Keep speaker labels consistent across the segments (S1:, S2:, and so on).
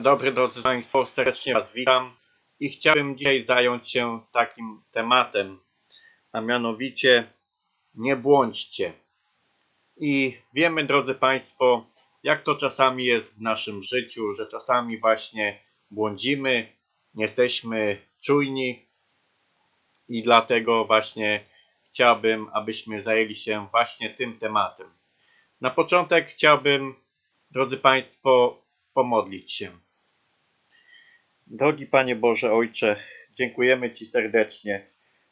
S1: dobry, drodzy Państwo, serdecznie Was witam i chciałbym dzisiaj zająć się takim tematem, a mianowicie nie błądźcie. I wiemy, drodzy Państwo, jak to czasami jest w naszym życiu, że czasami właśnie błądzimy, nie jesteśmy czujni i dlatego właśnie chciałbym, abyśmy zajęli się właśnie tym tematem. Na początek chciałbym, drodzy Państwo, pomodlić się. Drogi Panie Boże Ojcze, dziękujemy Ci serdecznie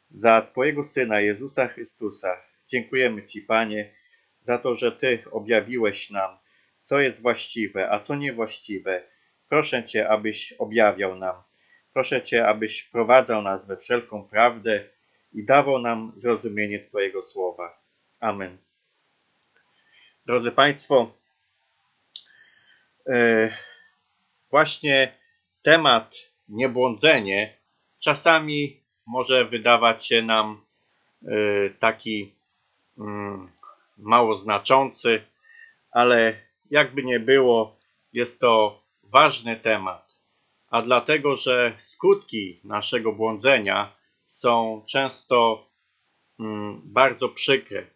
S1: za Twojego Syna Jezusa Chrystusa. Dziękujemy Ci, Panie, za to, że Ty objawiłeś nam, co jest właściwe, a co niewłaściwe. Proszę Cię, abyś objawiał nam. Proszę Cię, abyś wprowadzał nas we wszelką prawdę i dawał nam zrozumienie Twojego słowa. Amen. Drodzy Państwo, właśnie temat niebłądzenie czasami może wydawać się nam e, taki mm, mało znaczący, ale jakby nie było, jest to ważny temat. A dlatego, że skutki naszego błądzenia są często mm, bardzo przykre.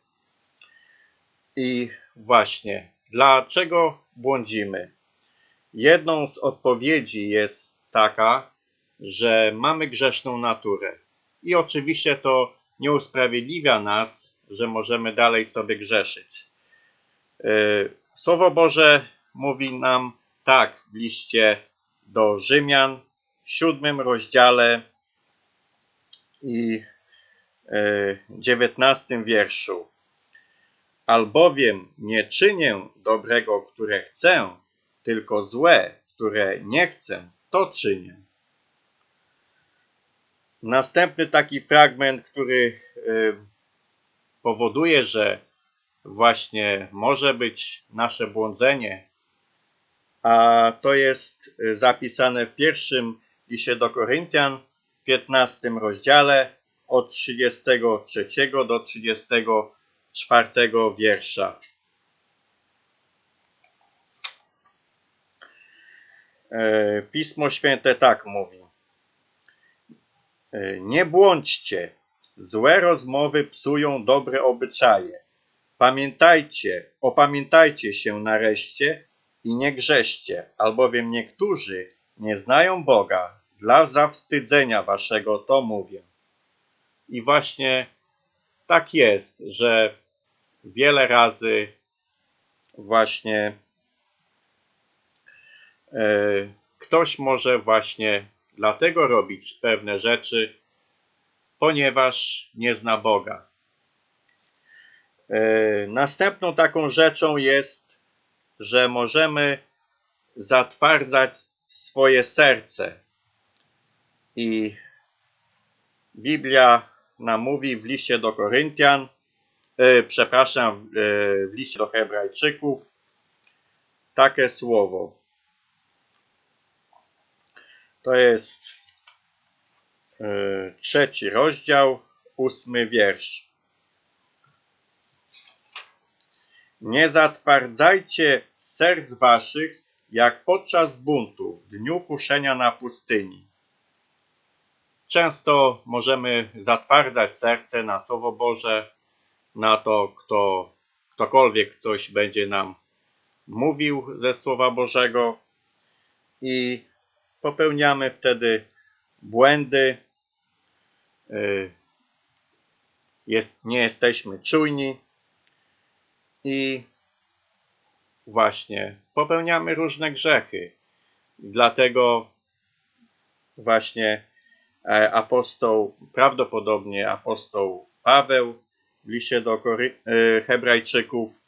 S1: I właśnie, dlaczego błądzimy? Jedną z odpowiedzi jest taka, że mamy grzeszną naturę. I oczywiście to nie usprawiedliwia nas, że możemy dalej sobie grzeszyć. Yy, Słowo Boże mówi nam tak w liście do Rzymian w siódmym rozdziale i yy, dziewiętnastym wierszu. Albowiem nie czynię dobrego, które chcę, tylko złe, które nie chcę, to czynię. Następny taki fragment, który y, powoduje, że właśnie może być nasze błądzenie, a to jest zapisane w pierwszym liście do Koryntian, w 15 rozdziale, od 33 do 34 wiersza. Pismo Święte tak mówi. E, Nie błądźcie, złe rozmowy psują dobre obyczaje. Pamiętajcie, opamiętajcie się nareszcie i nie grzeszcie, albowiem niektórzy nie znają Boga. Dla zawstydzenia waszego to mówię. I właśnie tak jest, że wiele razy właśnie e, ktoś może właśnie dlatego robić pewne rzeczy, ponieważ nie zna Boga. E, Następną taką rzeczą jest, że możemy zatwardzać swoje serce. I Biblia nam mówi w liście do Koryntian, e, przepraszam, e, w liście do Hebrajczyków, takie słowo. To jest e, trzeci rozdział, ósmy wiersz. Nie zatwardzajcie serc waszych, jak podczas buntu, w dniu kuszenia na pustyni. Często możemy zatwardzać serce na Słowo Boże, na to, kto, ktokolwiek coś będzie nam mówił ze Słowa Bożego i popełniamy wtedy błędy, y, jest, nie jesteśmy czujni i właśnie popełniamy różne grzechy. Dlatego właśnie e, apostoł, prawdopodobnie apostoł Paweł w liście do e, Hebrajczyków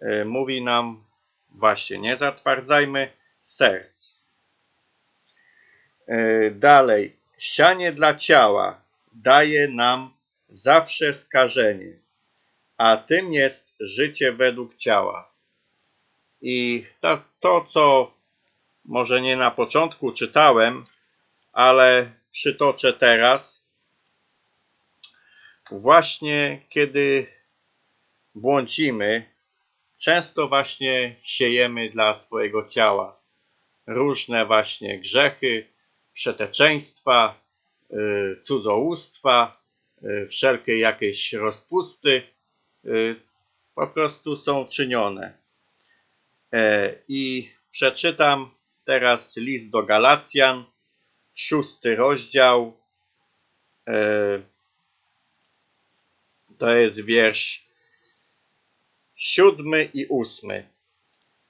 S1: e, mówi nam właśnie nie zatwardzajmy serc. E, Dalej, sianie dla ciała daje nam zawsze skażenie, a tym jest życie według ciała. I to, to, co może nie na początku czytałem, ale przytoczę teraz. Właśnie kiedy błądzimy, często właśnie siejemy dla swojego ciała. różne właśnie grzechy, przeteczeństwa, y, cudzołóstwa, y, wszelkie jakieś rozpusty y, po prostu są czynione. E, I przeczytam teraz list do Galacjan, szósty rozdział. E, to jest wiersz siódmy i ósmy.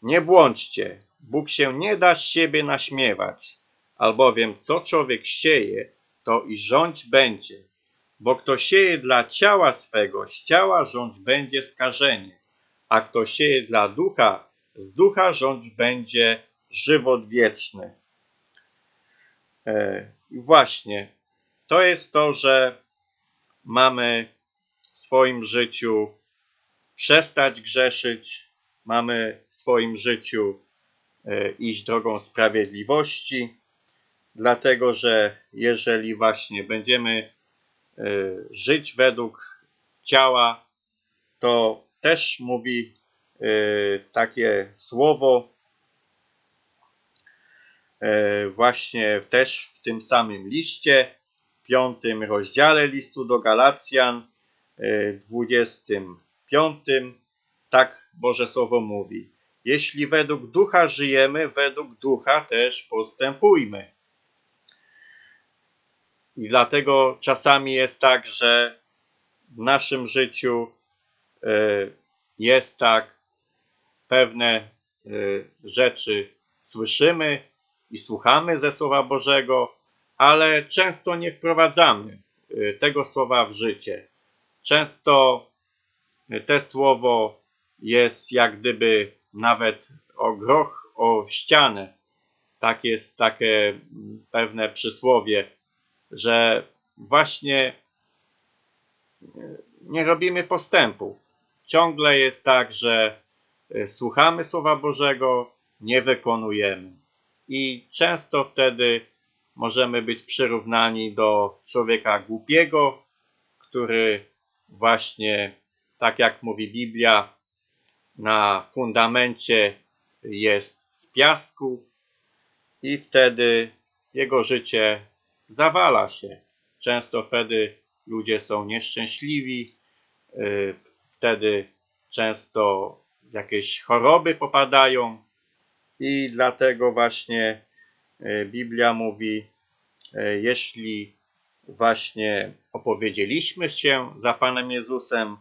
S1: Nie błądźcie, Bóg się nie da z siebie naśmiewać, albowiem co człowiek sieje, to i rządź będzie. Bo kto sieje dla ciała swego, z ciała rządź będzie skażenie, a kto sieje dla ducha, z ducha rządź będzie żywot wieczny. E, właśnie, to jest to, że mamy w swoim życiu przestać grzeszyć, mamy w swoim życiu e, iść drogą sprawiedliwości, dlatego że jeżeli właśnie będziemy e, żyć według ciała, to też mówi e, takie słowo, właśnie też w tym samym liście, piątym rozdziale listu do Galacjan, dwudziestym piątym, tak Boże Słowo mówi. Jeśli według ducha żyjemy, według ducha też postępujmy. I dlatego czasami jest tak, że w naszym życiu e, jest tak, pewne e, rzeczy słyszymy i słuchamy ze Słowa Bożego, ale często nie wprowadzamy e, tego słowa w życie. Często te słowo jest jak gdyby nawet o groch, o ścianę. Tak jest takie pewne przysłowie, że właśnie nie robimy postępów. Ciągle jest tak, że e, słuchamy Słowa Bożego, nie wykonujemy. I często wtedy możemy być przyrównani do człowieka głupiego, który właśnie tak jak mówi Biblia, na fundamencie jest z piasku i wtedy jego życie zawala się. Często wtedy ludzie są nieszczęśliwi, y, wtedy często jakieś choroby popadają i dlatego właśnie y, Biblia mówi, y, jeśli właśnie opowiedzieliśmy się za Panem Jezusem,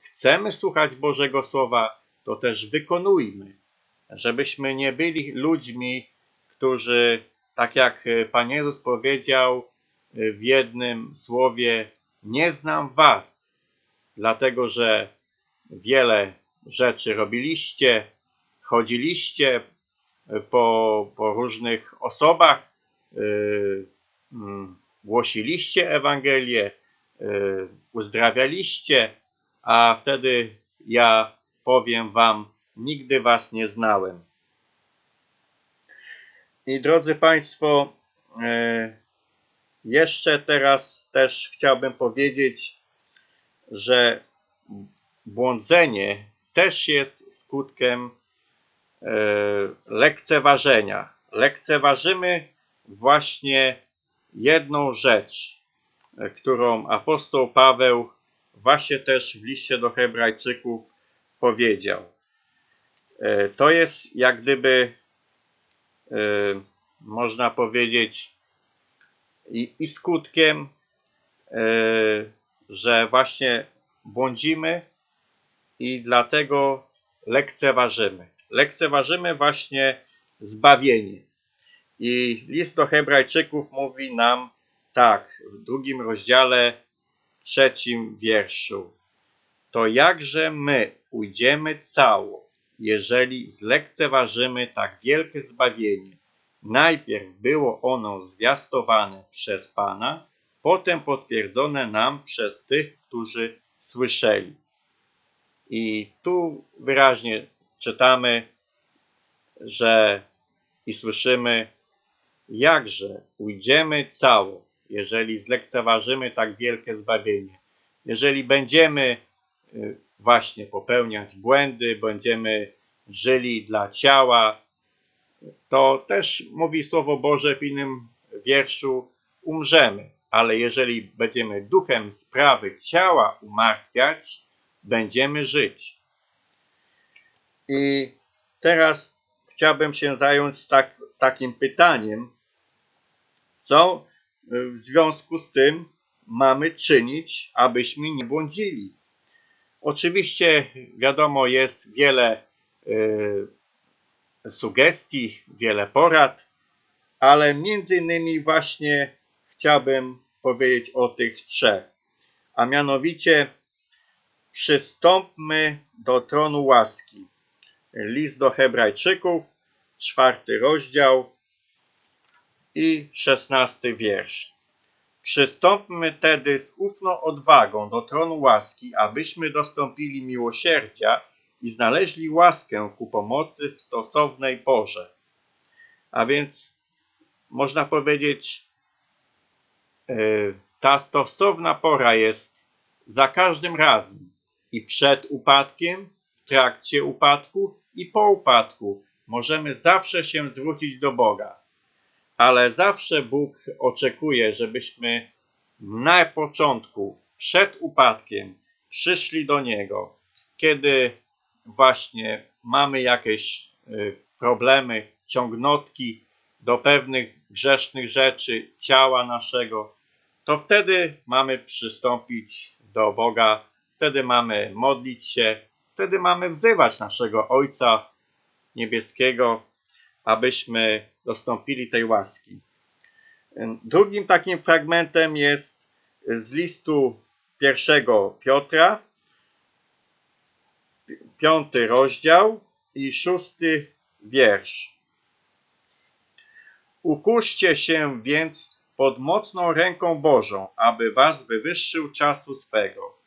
S1: chcemy słuchać Bożego Słowa, to też wykonujmy, żebyśmy nie byli ludźmi, którzy, tak jak Pan Jezus powiedział w jednym słowie, nie znam Was, dlatego że wiele rzeczy robiliście, chodziliście po, po różnych osobach, yy, głosiliście Ewangelię, uzdrawialiście, a wtedy ja powiem wam, nigdy was nie znałem. I drodzy Państwo, e, jeszcze teraz też chciałbym powiedzieć, że błądzenie też jest skutkiem e, lekceważenia. Lekceważymy właśnie jedną rzecz, e, którą apostoł Paweł właśnie też w liście do Hebrajczyków powiedział. To jest jak gdyby, można powiedzieć, i, i skutkiem, e, że właśnie błądzimy i dlatego lekceważymy. Lekceważymy właśnie zbawienie. I list do Hebrajczyków mówi nam tak, w drugim rozdziale trzecim wierszu. To jakże my ujdziemy cało, jeżeli zlekceważymy tak wielkie zbawienie. Najpierw było ono zwiastowane przez Pana, potem potwierdzone nam przez tych, którzy słyszeli. I tu wyraźnie czytamy, że i słyszymy, jakże ujdziemy cało, jeżeli zlekceważymy tak wielkie zbawienie, jeżeli będziemy y, właśnie popełniać błędy, będziemy żyli dla ciała, to też mówi Słowo Boże w innym wierszu, umrzemy. Ale jeżeli będziemy duchem sprawy ciała umartwiać, będziemy żyć. I teraz chciałbym się zająć tak, takim pytaniem, co w związku z tym mamy czynić, abyśmy nie błądzili. Oczywiście, wiadomo, jest wiele y, sugestii, wiele porad, ale między innymi właśnie chciałbym powiedzieć o tych trzech. A mianowicie przystąpmy do tronu łaski. List do Hebrajczyków, czwarty rozdział i szesnasty wiersz. Przystąpmy tedy z ufną odwagą do tronu łaski, abyśmy dostąpili miłosierdzia i znaleźli łaskę ku pomocy w stosownej porze. A więc można powiedzieć, e, ta stosowna pora jest za każdym razem i przed upadkiem, w trakcie upadku i po upadku. Możemy zawsze się zwrócić do Boga, ale zawsze Bóg oczekuje, żebyśmy na początku, przed upadkiem, przyszli do Niego, kiedy właśnie mamy jakieś y, problemy, ciągnotki do pewnych grzesznych rzeczy ciała naszego, to wtedy mamy przystąpić do Boga, wtedy mamy modlić się, wtedy mamy wzywać naszego Ojca Niebieskiego, abyśmy dostąpili tej łaski. Drugim takim fragmentem jest z listu pierwszego Piotra, piąty rozdział i szósty wiersz. Ukuszcie się więc pod mocną ręką Bożą, aby was wywyższył czasu swego.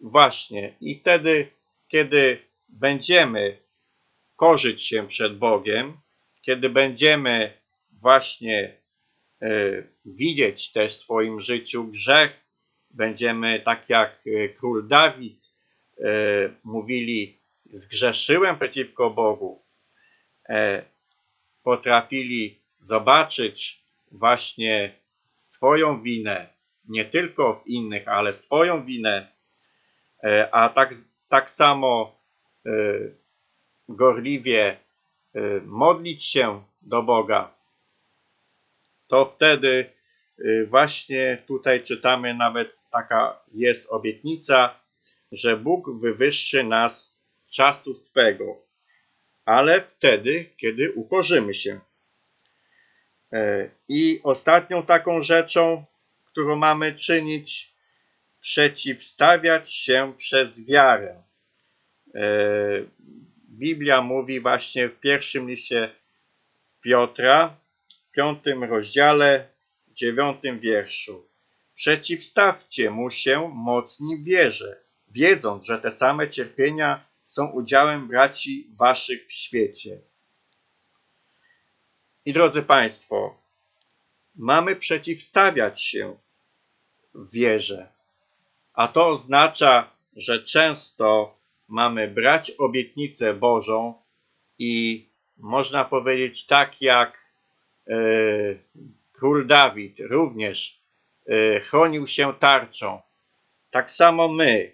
S1: Właśnie, i wtedy, kiedy będziemy korzyć się przed Bogiem, kiedy będziemy właśnie e, widzieć też w swoim życiu grzech, będziemy tak jak e, król Dawid e, mówili, zgrzeszyłem przeciwko Bogu, potrafili zobaczyć właśnie swoją winę, nie tylko w innych, ale swoją winę, a tak, tak samo gorliwie e, modlić się do Boga, to wtedy e, właśnie tutaj czytamy nawet taka jest obietnica, że Bóg wywyższy nas czasu swego, ale wtedy, kiedy ukorzymy się. E, I ostatnią taką rzeczą, którą mamy czynić, przeciwstawiać się przez wiarę. Biblia mówi właśnie w pierwszym liście Piotra, w piątym rozdziale, dziewiątym wierszu. Przeciwstawcie mu się mocni w wierze, wiedząc, że te same cierpienia są udziałem braci waszych w świecie. I drodzy Państwo, mamy przeciwstawiać się wierze, a to oznacza, że często mamy brać obietnicę Bożą i można powiedzieć tak jak e, król Dawid również e, chronił się tarczą. Tak samo my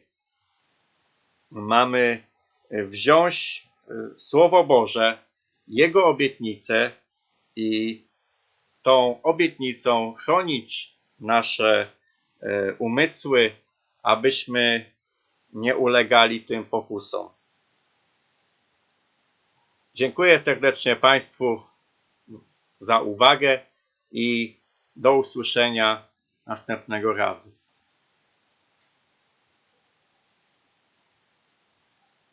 S1: mamy wziąć e, Słowo Boże, Jego obietnicę i tą obietnicą chronić nasze e, umysły, abyśmy nie ulegali tym pokusom. Dziękuję serdecznie Państwu za uwagę i do usłyszenia następnego razu.